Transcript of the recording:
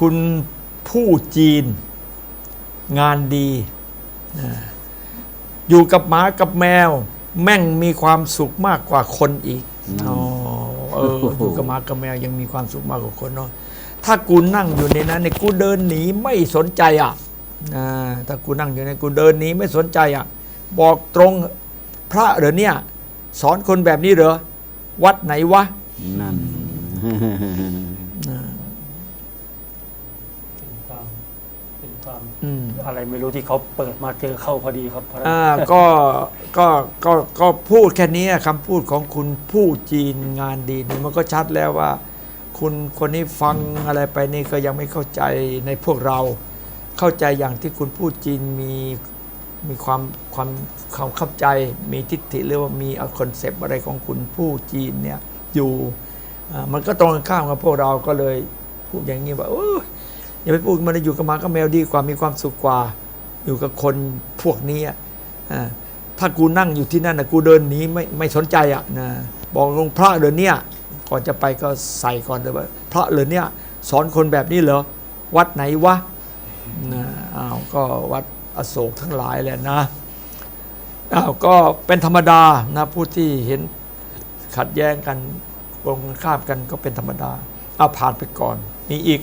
คุณผู้จีนงานดีนะอยู่กับหมากับแมว แม่งมีความสุขมากกว่าคนอีกอ๋อเอออยู่กับหมากับแมวยังมีความสุขมากกว่าคนเนาะถ้ากูนั่งอยู่ในนั้นเนี่ยกูเดินหนีไม่สนใจอะอ่าถ้ากูนั่งอยู่ในกูเดินหนีไม่สนใจอะ บอกตรงพระเหรอเนี่ย สอนคนแบบนี้เหรอวัดไหนวะนั่นเป็น ความเป็นความอืมอะไรไม่รู้ที่เขาเปิดมาเจอเข้าพอดีครับเพราะฉะนั้นอ่าก็ก็ก็ก็พูดแค่นี้คำพูดของคุณผู้จีนงานดีนี่มันก็ชัดแล้วว่า คุณคนนี้ฟังอะไรไปนี่ก็ยังไม่เข้าใจในพวกเรา เข้าใจอย่างที่คุณพูดจีนมีมีความความความเข้าใจมีทิฏฐิหรือว่ามีคอนเซปต์อะไรของคุณผู้จีนเนี่ยอยู่อ่ามันก็ตรงกันข้ามกับพวกเราก็เลยพูดอย่างนี้ว่าโอย่าไปพูดมันอยู่กับหมากับแมวดีกว่ามีความสุขกว่า อยู่กับคนพวกนี้อะถ้ากูนั่งอยู่ที่นั่นนะกูเดินหนีไม่ไม่สนใจอะนะบอกหลวงพระเดินเนี่ยก่อนจะไปก็ใส่ก่อนเลยว่าพระเหรอเนี่ยสอนคนแบบนี้เหรอวัดไหนวะนะอ้าวก็วัดอโศกทั้งหลายแหละนะอ้าวก็เป็นธรรมดานะผู้ที่เห็นขัดแย้งกันตรงกันข้ามกันก็เป็นธรรมดาเอาผ่านไปก่อนมีอีก